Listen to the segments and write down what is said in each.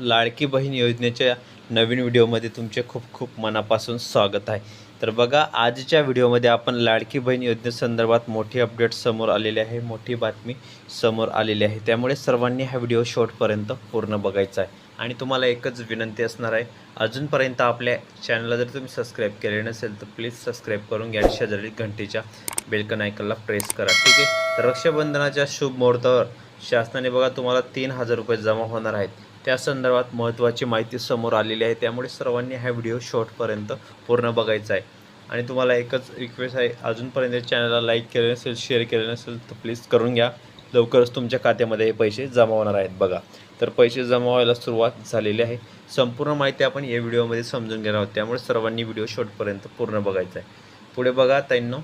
लाडकी बहीण योजनेच्या नवीन व्हिडिओमध्ये तुमचे खूप खूप मनापासून स्वागत आहे. तर बघा आजच्या व्हिडिओमध्ये आपण लाडकी बहीण योजनेसंदर्भात मोठी अपडेट समोर आलेली आहे मोठी बातमी समोर आलेली आहे. त्यामुळे सर्वांनी हा व्हिडिओ शॉर्टपर्यंत पूर्ण बघायचा आहे. आणि तुम्हाला एकच विनंती असणार आहे अजूनपर्यंत आपल्या चॅनलला जर तुम्ही सबस्क्राईब केले नसेल तर प्लीज सबस्क्राईब करून घ्या शेजारी घंटीच्या बेलकन आयकनला प्रेस करा. ठीक आहे? तर रक्षाबंधनाच्या शुभ मुहूर्तावर शासनाने बघा तुम्हाला तीन हजार रुपये जमा होणार आहेत. त्या संदर्भात महत्त्वाची माहिती समोर आलेली आहे. त्यामुळे सर्वांनी हा व्हिडिओ शॉर्टपर्यंत पूर्ण बघायचा आहे. आणि तुम्हाला एकच रिक्वेस्ट आहे अजूनपर्यंत चॅनलला लाईक केले नसेल शेअर केले नसेल तर प्लीज करून घ्या. लवकरच तुमच्या खात्यामध्ये हे पैसे जमा होणार आहेत बघा. तर पैसे जमा व्हायला सुरुवात झालेली आहे. संपूर्ण माहिती आपण या व्हिडिओमध्ये समजून घेणार आहोत. त्यामुळे सर्वांनी व्हिडिओ शॉर्टपर्यंत पूर्ण बघायचा आहे. पुढे बघा त्यांना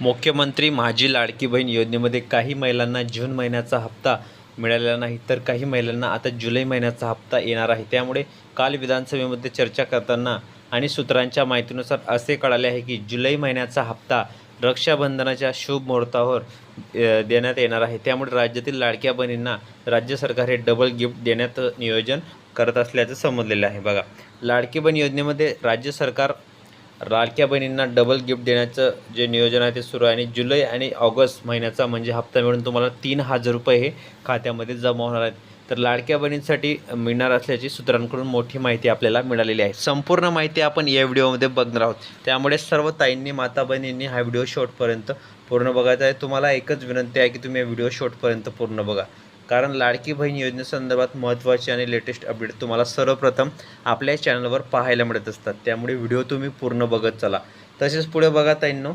मुख्यमंत्री माझी लाडकी बहीण योजनेमध्ये काही महिलांना जून महिन्याचा हप्ता मिळालेला नाही तर काही महिलांना आता जुलै महिन्याचा हप्ता येणार आहे. त्यामुळे काल विधानसभेमध्ये चर्चा करताना आणि सूत्रांच्या माहितीनुसार असे कळाले आहे की जुलै महिन्याचा हप्ता रक्षाबंधनाच्या शुभ मुहूर्तावर देण्यात येणार आहे. त्यामुळे राज्यातील लाडक्या बहिणींना राज्य सरकार हे डबल गिफ्ट देण्याचं नियोजन करत असल्याचं समजलेलं आहे. बघा लाडकी बहीण योजनेमध्ये राज्य सरकार लाडक्या बहिणींना डबल गिफ्ट देण्याचं जे नियोजन आहे ते सुरू आहे. आणि जुलै आणि ऑगस्ट महिन्याचा म्हणजे हप्ता मिळून तुम्हाला तीन हजार रुपये हे खात्यामध्ये जमा होणार आहेत. तर लाडक्या बहिणींसाठी मिळणार असल्याची सूत्रांकडून मोठी माहिती आपल्याला मिळालेली आहे. संपूर्ण माहिती आपण या व्हिडिओमध्ये बघणार आहोत. त्यामुळे सर्व ताईंनी माता बहिणींनी हा व्हिडिओ शॉर्टपर्यंत पूर्ण बघायचा आहे. तुम्हाला एकच विनंती आहे की तुम्ही हा व्हिडिओ शॉर्टपर्यंत पूर्ण बघा. कारण लाडकी बहीण योजनेसंदर्भात महत्त्वाचे आणि लेटेस्ट अपडेट तुम्हाला सर्वप्रथम आपल्या चॅनलवर पाहायला मिळत असतात. त्यामुळे व्हिडिओ तुम्ही पूर्ण बघत चला. तसेच पुढे बघा ताईंनो.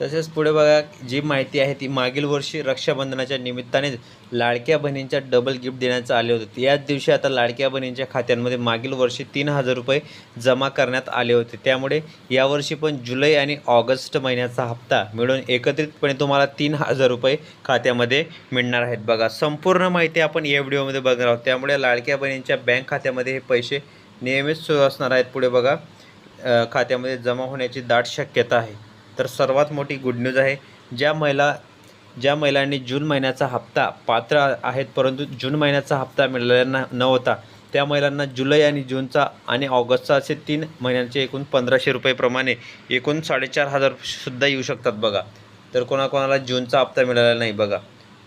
तसेच पुढे बघा जी माहिती आहे ती मागील वर्षी रक्षाबंधनाच्या निमित्ताने लाडक्या बहिणींच्या डबल गिफ्ट देण्याचं आले होते. याच दिवशी आता लाडक्या बहिणींच्या खात्यांमध्ये मागील वर्षी तीन हजार रुपये जमा करण्यात आले होते. त्यामुळे यावर्षी पण जुलै आणि ऑगस्ट महिन्याचा हप्ता मिळून एकत्रितपणे तुम्हाला तीन हजार रुपये खात्यामध्ये मिळणार आहेत. बघा संपूर्ण माहिती आपण या व्हिडिओमध्ये बघणार आहोत. त्यामुळे लाडक्या बहिणींच्या बँक खात्यामध्ये हे पैसे नेहमीच सुरू असणार आहेत. पुढे बघा खात्यामध्ये जमा होण्याची दाट शक्यता आहे. तर सर्वात मोठी गुड न्यूज आहे. ज्या महिला ज्या महिलांनी जून महिन्याचा हप्ता पात्र आहेत परंतु जून महिन्याचा हप्ता मिळालेला नव्हता त्या महिलांना जुलै आणि जूनचा आणि ऑगस्टचा असे तीन महिन्यांचे एकूण पंधराशे रुपयेप्रमाणे एकूण साडेचार हजार सुद्धा येऊ शकतात बघा. तर कोणाकोणाला जूनचा हप्ता मिळाला नाही बघा.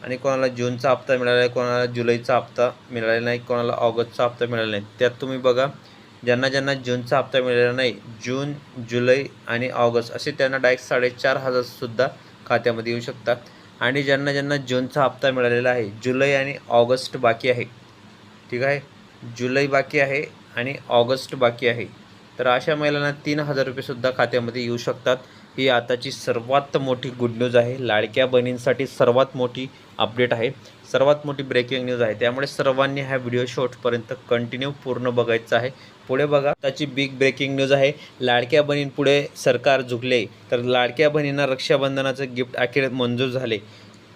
आणि कोणाला जूनचा हप्ता मिळाला आहे कोणाला जुलैचा हप्ता मिळाला नाही कोणाला ऑगस्टचा हप्ता मिळाला नाही. त्यात तुम्ही बघा ज्यांना ज्यांना जूनचा हप्ता मिळालेला नाही जून जुलै आणि ऑगस्ट असे त्यांना डायरेक्ट साडेचार हजारसुद्धा खात्यामध्ये येऊ शकतात. आणि ज्यांना ज्यांना जूनचा हप्ता मिळालेला आहे जुलै आणि ऑगस्ट बाकी आहे ठीक आहे? जुलै बाकी आहे आणि ऑगस्ट बाकी आहे. तर अशा महिलांना तीन हजार रुपयेसुद्धा खात्यामध्ये येऊ शकतात. ही आताची सर्वात मोठी गुड न्यूज आहे. लाडक्या बहिणींसाठी सर्वात मोठी अपडेट आहे. सर्वात मोठी ब्रेकिंग न्यूज आहे. त्यामुळे सर्वांनी हा व्हिडिओ शॉर्टपर्यंत कंटिन्यू पूर्ण बघायचा आहे. पुढे बघा. त्याची बिग ब्रेकिंग न्यूज आहे. लाडक्या बहिणींपुढे सरकार झुकले. तर लाडक्या बहिणींना रक्षाबंधनाचं गिफ्ट अखेर मंजूर झाले.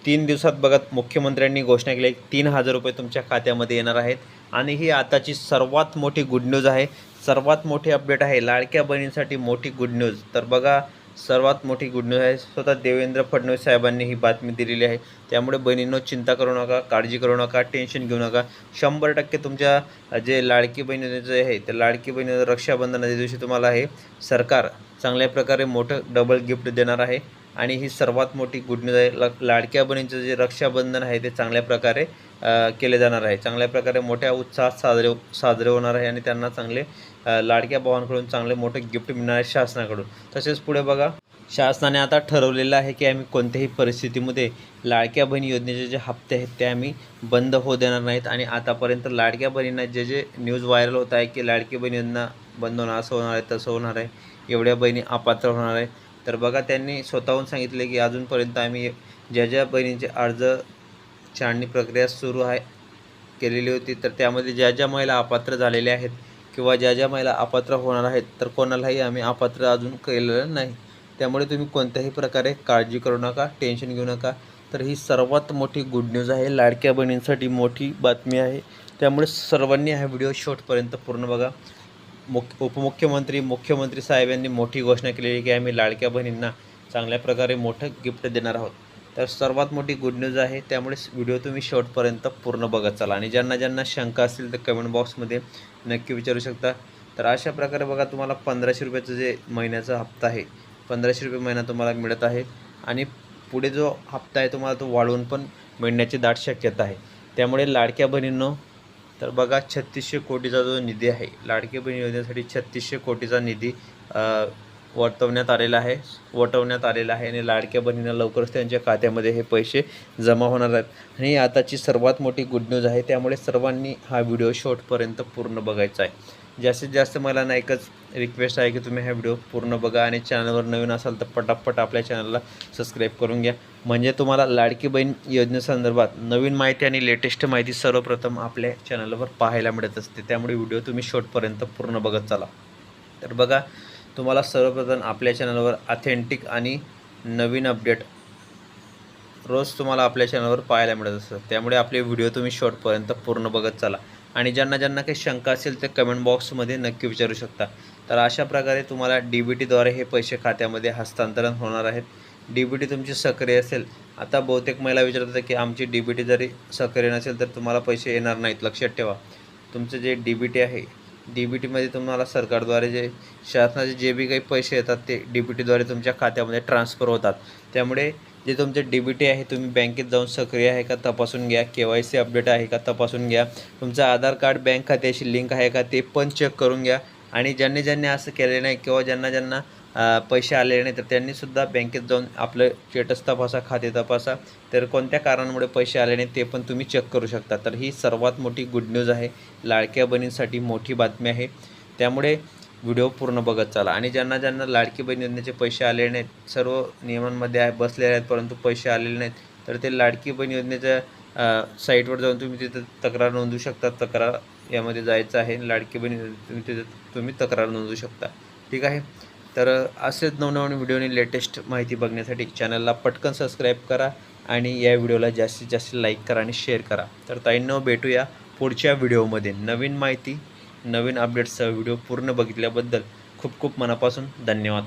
तीन दिवसात बघत मुख्यमंत्र्यांनी घोषणा केली तीन हजार रुपये तुमच्या खात्यामध्ये येणार आहेत. आणि ही आताची सर्वात मोठी गुड न्यूज आहे. सर्वात मोठी अपडेट आहे. लाडक्या बहिणींसाठी मोठी गुड न्यूज तर बघा सर्वात मोठी गुड न्यूज आहे. स्वतः देवेंद्र फडणवीस साहेबांनी ही बातमी दिलेली आहे. त्यामुळे बहिणींनो चिंता करू नका काळजी करू नका टेन्शन घेऊ नका. शंभर टक्के तुमच्या जे लाडकी बहिणी जे आहे त्या लाडकी बहिणी रक्षाबंधनाच्या दिवशी तुम्हाला हे सरकार चांगल्या प्रकारे मोठं डबल गिफ्ट देणार आहे. आणि ही सर्वात मोठी गुड न्यूज आहे. ल लाडक्या बहिणींचं जे रक्षाबंधन आहे ते चांगल्या प्रकारे केले जाणार आहे. चांगल्या प्रकारे मोठ्या उत्साहात साजरे साजरे होणार आहे आणि त्यांना चांगले लाडक्या भावांकडून चांगले मोठे गिफ्ट मिळणार आहे शासनाकडून. तसेच पुढे बघा शासनाने आता ठरवलेलं आहे की आम्ही कोणत्याही परिस्थितीमध्ये लाडक्या बहीण योजनेचे जे हप्ते आहेत ते आम्ही बंद होऊ देणार नाहीत. आणि आतापर्यंत लाडक्या बहिणींना जे जे न्यूज व्हायरल होत आहे की लाडकी बहीण योजना बंद होणार असं होणार आहे तसं होणार आहे एवढ्या बहिणी अपात्र होणार आहे. तर बघा त्यांनी स्वतःहून सांगितले की अजूनपर्यंत आम्ही ज्या ज्या बहिणींचे अर्ज छाणणी प्रक्रिया सुरू आहे केलेली होती तर त्यामध्ये ज्या ज्या महिला अपात्र झालेल्या आहेत किंवा ज्या ज्या महिला अपात्र होणार आहेत तर कोणालाही आम्ही अपात्र अजून केलेलं नाही. त्यामुळे तुम्ही कोणत्याही प्रकारे काळजी करू नका टेन्शन घेऊ नका. तर ही सर्वात मोठी गुड न्यूज आहे. लाडक्या बहिणींसाठी मोठी बातमी आहे. त्यामुळे सर्वांनी हा व्हिडिओ शॉर्टपर्यंत पूर्ण बघा. मुख्य उपमुख्यमंत्री मुख्यमंत्री साहेब यांनी मोठी घोषणा केलेली की आम्ही लाडक्या बहिणींना चांगल्या प्रकारे मोठं गिफ्ट देणार आहोत. तर सर्वात मोठी गुड न्यूज आहे त्यामुळे व्हिडिओ तुम्ही शेवटपर्यंत पूर्ण बघत चाला. आणि ज्यांना ज्यांना शंका असतील तर कमेंट बॉक्समध्ये नक्की विचारू शकता. तर अशा प्रकारे बघा तुम्हाला पंधराशे रुपयाचं जे महिन्याचा हप्ता आहे पंधराशे रुपये महिना तुम्हाला मिळत आहे. आणि पुढे जो हप्ता आहे तुम्हाला तो वाढवून पण मिळण्याची दाट शक्यता आहे. त्यामुळे लाडक्या बहिणींनो तर बघा छत्तीसशे कोटीचा जो निधी आहे लाडकी बहीण योजनेसाठी छत्तीसशे कोटीचा निधी वटवण्यात आलेला आहे. वटवण्यात आलेला आहे आणि लाडक्या बहिणींना लवकरच त्यांच्या खात्यामध्ये हे पैसे जमा होणार आहेत. आणि आताची सर्वात मोठी गुड न्यूज आहे त्यामुळे सर्वांनी हा व्हिडिओ शॉर्टपर्यंत पूर्ण बघायचा आहे. जास्तीत जास्त मला ना एकच रिक्वेस्ट आहे की तुम्ही हा व्हिडिओ पूर्ण बघा आणि चॅनलवर नवीन असाल तर पटापट आपल्या चॅनलला सबस्क्राईब करून घ्या. म्हणजे तुम्हाला लाडकी बहीण योजनेसंदर्भात नवीन माहिती आणि लेटेस्ट माहिती सर्वप्रथम आपल्या चॅनलवर पाहायला मिळत असते. त्यामुळे व्हिडिओ तुम्ही शॉर्टपर्यंत पूर्ण बघत चला. तर बघा तुम्हाला सर्वप्रथम आपल्या चॅनलवर ऑथेंटिक आणि नवीन अपडेट रोज तुम्हाला आपल्या चॅनलवर पाहायला मिळत असतं त्यामुळे आपले व्हिडिओ तुम्ही शॉर्टपर्यंत पूर्ण बघत चला. आणि ज्यांना ज्यांना काही शंका असेल ते कमेंट बॉक्समध्ये नक्की विचारू शकता. तर अशा प्रकारे तुम्हाला डी बी टीद्वारे हे पैसे खात्यामध्ये हस्तांतरण होणार आहेत. डी बी टी तुमची सक्रिय असेल. आता बहुतेक महिला विचारतात की आमची डी बी टी जरी सक्रिय नसेल तर तुम्हाला पैसे येणार नाहीत. लक्षात ठेवा. तुमचं जे डी बी टी आहे डी बी टीमध्ये तुम्हाला सरकारद्वारे जे शासनाचे जे बी काही पैसे येतात ते डी बी टीद्वारे तुमच्या खात्यामध्ये ट्रान्सफर होतात. त्यामुळे जे तुमचे डी बी टी आहे तुम्ही बँकेत जाऊन सक्रिय आहे का तपासून घ्या के वाय सी अपडेट आहे का तपासून घ्या तुमचं आधार कार्ड बँक खात्याशी लिंक आहे का ते पण चेक करून घ्या. आणि ज्यांनी ज्यांनी असं केले नाही किंवा ज्यांना ज्यांना पैसे आलेले नाही तर त्यांनीसुद्धा बँकेत जाऊन आपलं स्टेटस तपासा खाते तपासा. तर कोणत्या कारणामुळे पैसे आले नाही ते पण तुम्ही चेक करू शकता. तर ही सर्वात मोठी गुड न्यूज आहे. लाडक्या बहिणींसाठी मोठी बातमी आहे. त्यामुळे व्हिडिओ पूर्ण बघत चाला. आणि ज्यांना ज्यांना लाडकी बहीण योजनेचे पैसे आलेले नाहीत सर्व नियमांमध्ये आहे बसलेले आहेत परंतु पैसे आलेले नाहीत तर ते लाडकी बहीण योजनेच्या साईटवर जाऊन तुम्ही तिथं तक्रार नोंदवू शकता. तक्रार यामध्ये जायचं आहे. लाडकी बहीण तुम्ही तिथं तुम्ही तक्रार नोंदवू शकता. ठीक आहे? तर असेच नवनवीन व्हिडिओनी लेटेस्ट माहिती बघण्यासाठी चॅनलला पटकन सबस्क्राईब करा आणि या व्हिडिओला जास्तीत जास्त लाईक करा आणि शेअर करा. तर ताईंनो भेटूया पुढच्या व्हिडिओमध्ये. नवीन माहिती नवीन अपडेट्सचा व्हिडिओ पूर्ण बघितल्याबद्दल खूप खूप मनापासून धन्यवाद.